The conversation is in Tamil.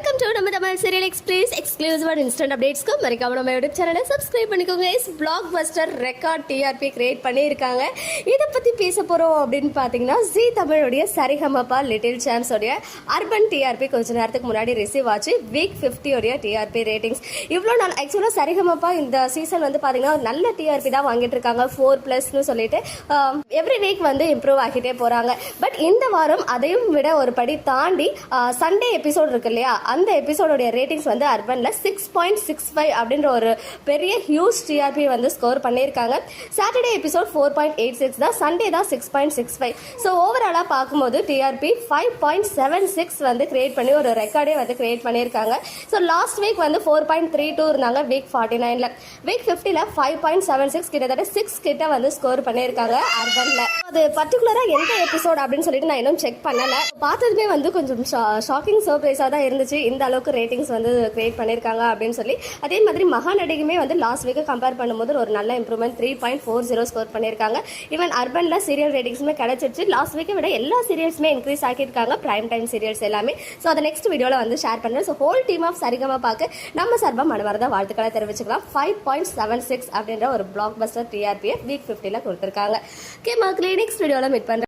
வெல்கம் டு நம்ம Tamil serial express exclusive instant அப்டேட்ஸ்க்கு மறக்காம நம்ம யூடியூப் சேனலை சப்ஸ்கிரைப் பண்ணிக்கோங்க. Is blockbuster record TRP create பண்ணியிருக்காங்க. இதை பற்றி பேச போகிறோம் அப்படின்னு பார்த்தீங்கன்னா ஜி தமிழுடைய சரிகமப்பா லிட்டில் சாம்ஸோடைய அர்பன் டிஆர்பி கொஞ்ச நேரத்துக்கு முன்னாடி ரிசீவ் ஆச்சு. வீக் ஃபிஃப்டியோடைய டிஆர்பி ரேட்டிங்ஸ் இவ்வளோ நாள் ஆக்சுவலாக சரிகமப்பா இந்த சீசன் வந்து பார்த்தீங்கன்னா நல்ல டிஆர்பி தான் வாங்கிட்டு இருக்காங்க. ஃபோர் ப்ளஸ்னு சொல்லிட்டு எவ்ரி வீக் வந்து இம்ப்ரூவ் ஆகிட்டே போகிறாங்க பட் இந்த வாரம் அதையும் விட ஒரு படி தாண்டி சண்டே எபிசோட் இருக்கு இல்லையா? அந்த எபிசோடோடைய ரேட்டிங்ஸ் வந்து அர்பனில் சிக்ஸ் பாயிண்ட் சிக்ஸ் ஃபைவ் அப்படின்ற ஒரு பெரிய ஹியூஜ் டிஆர்பி வந்து ஸ்கோர் பண்ணியிருக்காங்க. Saturday episode four point eight six தான் சண்டே தான் six point six five so ஓவராலாக பார்க்கும்போது TRP five point seven six வந்து கிரியேட் பண்ணி ஒரு ரெக்கார்டே வந்து கிரியேட் பண்ணியிருக்காங்க. ஸோ லாஸ்ட் வீக் வந்து ஃபோர் பாயிண்ட் த்ரீ டூ இருந்தாங்க வீக் ஃபார்ட்டி நைனில் வீக் ஃபிஃப்டியில் ஃபைவ் பாயிண்ட் செவன் சிக்ஸ் கிட்டத்தட்ட சிக்ஸ் கிட்ட வந்து ஸ்கோர் பண்ணியிருக்காங்க அர்பனில் அது பர்டிகுலராக எந்த எபிசோட் அப்படின்னு சொல்லிட்டு நான் இன்னும் செக் பண்ணலை. பார்த்ததுமே வந்து கொஞ்சம் ஷாக்கிங் சர்ப்ரைஸாக தான் இருந்துச்சு. இந்த அளவுக்கு ரேட்டிங்ஸ் வந்து கிரியேட் பண்ணியிருக்காங்க அப்படின்னு சொல்லி அதே மாதிரி மகாநடிக்குமே வந்து லாஸ்ட் வீக்கை கம்பேர் பண்ணும்போது ஒரு நல்ல improvement three point four zero score பண்ணியிருக்காங்க ஈவன் அர்பனில் சீரியல் ரேட்டிங்ஸுமே கிடச்சிருச்சு. லாஸ்ட் வீக்கை விட எல்லா சீரியல்ஸுமே இன்க்ரீஸ் ஆக்கியிருக்காங்க ப்ரைம் டைம் சீரியல்ஸ் எல்லாமே. ஸோ அதை நெக்ஸ்ட் வீடியோவில் வந்து ஷேர் பண்ணுறேன் so whole team of Sarigama பார்க்க நம்ம சார்பாக மனவரத வாழ்த்துக்களை தெரிவிச்சுக்கலாம். ஃபைவ் பாயிண்ட் செவன் சிக்ஸ் அப்படின்ற ஒரு பிளாக் பஸ்டர் டிஆர்பியை வீக் ஃபிஃப்டியில் கொடுத்துருக்காங்க. ஓகே மக்களே நெக்ஸ்ட் வீடியோவில் மீட் பண்ணுறேன்